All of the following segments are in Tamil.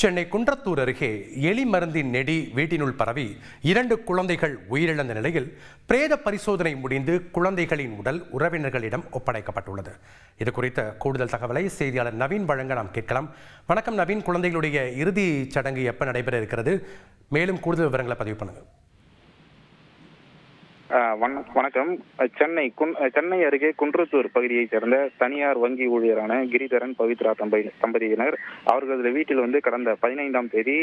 சென்னை குன்றத்தூர் அருகே எலி மருந்தின் நெடி வீட்டினுள் பரவி இரண்டு குழந்தைகள் உயிரிழந்த நிலையில் பிரேத பரிசோதனை முடிந்து குழந்தைகளின் உடல் உறவினர்களிடம் ஒப்படைக்கப்பட்டுள்ளது. இது குறித்த கூடுதல் தகவலை செய்தியாளர் நவீன் வழங்க நாம் கேட்கலாம். வணக்கம் நவீன். குழந்தைகளுடைய இறுதி சடங்கு எப்ப நடைபெற இருக்கிறது? மேலும் கூடுதல் விவரங்களை பதிவு பண்ணுங்கள். வணக்கம். சென்னை குன் சென்னை அருகே குன்றத்தூர் பகுதியைச் சேர்ந்த தனியார் வங்கி ஊழியரான கிரிதரன் பவித்ரா தம்பதி தம்பதியினர் அவர்களது வீட்டில் வந்து கடந்த பதினைந்தாம் தேதி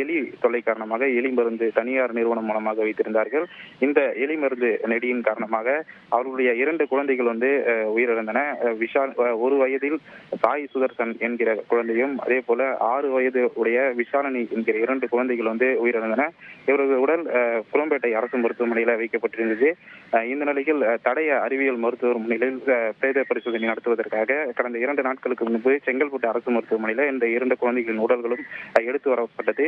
எலி தொல்லை காரணமாக எலி மருந்து தனியார் நிறுவனம் மூலமாக வைத்திருந்தார்கள். இந்த எலி மருந்து நெடியின் காரணமாக அவர்களுடைய இரண்டு குழந்தைகள் வந்து உயிரிழந்தன. விஷால் ஒரு வயதில் சாய் சுதர்சன் என்கிற குழந்தையும் அதே போல ஆறு வயது உடைய விஷாலனி என்கிற இரண்டு குழந்தைகள் வந்து உயிரிழந்தன. இவர்கள் உடல் ஆஹ், புறம்பேட்டை அரசு மருத்துவமனையில் வைக்கப்பட்டிருந்தது. இருந்தது இந்த நிலையில் தடைய அறிவியல் மருத்துவர் முன்னிலையில் பிரேத பரிசோதனை நடத்துவதற்காக கடந்த இரண்டு நாட்களுக்கு முன்பு செங்கல்பட்டு அரசு மருத்துவமனையில் இந்த இரண்டு குழந்தைகளின் உடல்களும் எடுத்து வரப்பட்டது.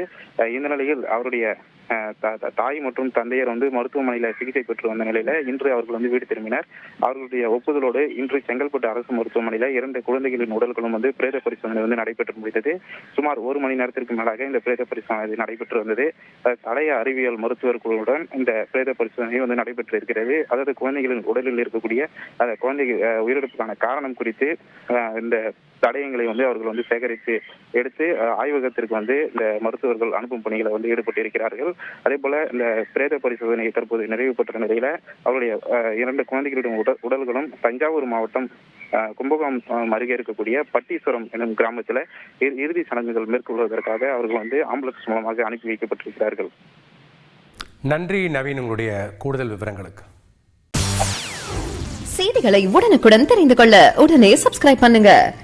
இந்த நிலையில் அவருடைய தாய் மற்றும் தந்தையர் வந்து மருத்துவமனையில் சிகிச்சை பெற்று வந்த நிலையில இன்று அவர்கள் வந்து வீடு திரும்பினர். அவர்களுடைய ஒப்புதலோடு இன்று செங்கல்பட்டு அரசு மருத்துவமனையில இரண்டு குழந்தைகளின் உடல்களும் வந்து பிரேத பரிசோதனை வந்து நடைபெற்று முடிந்தது. சுமார் ஒரு மணி நேரத்திற்கு மேலாக இந்த பிரேத பரிசோதனை நடைபெற்று வந்தது. அஹ் அறிவியல் மருத்துவர் குழுவுடன் இந்த பிரேத பரிசோதனை வந்து நடைபெற்று இருக்கிறது. அதாவது குழந்தைகளின் உடலில் இருக்கக்கூடிய அந்த குழந்தை உயிரிழப்புக்கான காரணம் குறித்து இந்த தடயங்களை வந்து அவர்கள் வந்து சேகரித்து எடுத்து ஆய்வகத்திற்கு வந்து இந்த மருத்துவர்கள் அனுப்பும் பணிகளை வந்து ஈடுபட்டு இருக்கிறார்கள் அதே போல இந்த பிரேத பரிசோதனை தற்போது நிறைவு பெற்ற நிலையில அவருடைய இரண்டு குழந்தைகளுடைய உடல் உடல்களும் தஞ்சாவூர் மாவட்டம் கும்பகோணம் அருகே இருக்கக்கூடிய பட்டீஸ்வரம் எனும் கிராமத்துல இறு- இறுதி சடங்குகள் மேற்கொள்வதற்காக அவர்கள் வந்து ஆம்புலன்ஸ் மூலமாக அனுப்பி வைக்கப்பட்டிருக்கிறார்கள். நன்றி நவீன் உங்களுடைய கூடுதல் விவரங்களுக்கு. செய்திகளை உடனுக்குடன் தெரிந்து கொள்ள உடனே சப்ஸ்கிரைப் பண்ணுங்க.